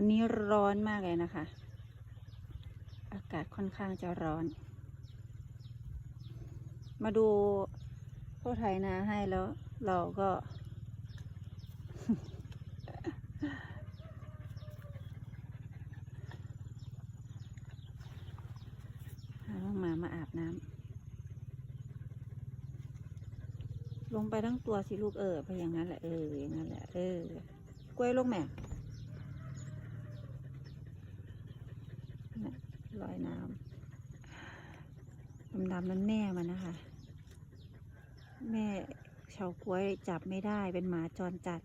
วันนี้ร้อนมากเลยนะคะ อากาศค่อนข้างจะร้อน มาดูพ่อไทยนาให้แล้ว เราก็หาน้องมามาอาบน้ำลงไปทั้งตัวสิลูกเออไปอย่างนั้นแหละเอออย่างนั้นแหละเออกล้วยลูกแม่น่ะ ลอยน้ำดำๆนั้นแม่มันนะคะ แม่เฉาก้วยจับไม่ได้เป็นหมาจรจัด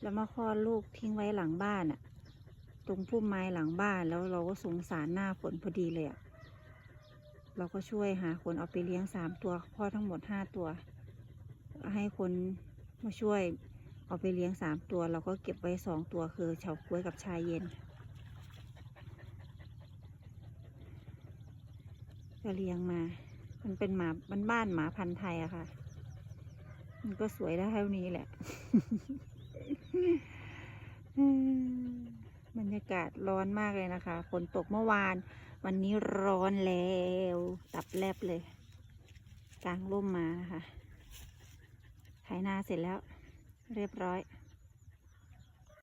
แล้วมาคลอดลูกทิ้งไว้หลังบ้านอะตรงพุ่มไม้หลังบ้านแล้วเราก็สงสารหน้าฝนพอดีเลยอะเราก็ช่วยหาคนเอาไปเลี้ยงสามตัวพ่อทั้งหมดห้าตัว ให้คนมาช่วยเอาไปเลี้ยงสามตัว เราก็เก็บไว้สองตัวคือเฉาก้วยกับชายเย็น ก็เลี้ยงมา มันเป็นหมาบ้านบ้านหมาพันธุ์ไทยอะค่ะ มันก็สวยได้เท่านี้แหละ บรรยากาศร้อนมากเลยนะคะ ฝนตกเมื่อวาน วันนี้ร้อนแล้ว ตับแลบเลย กลางร่มมานะคะไถนาเสร็จแล้ว เรียบร้อย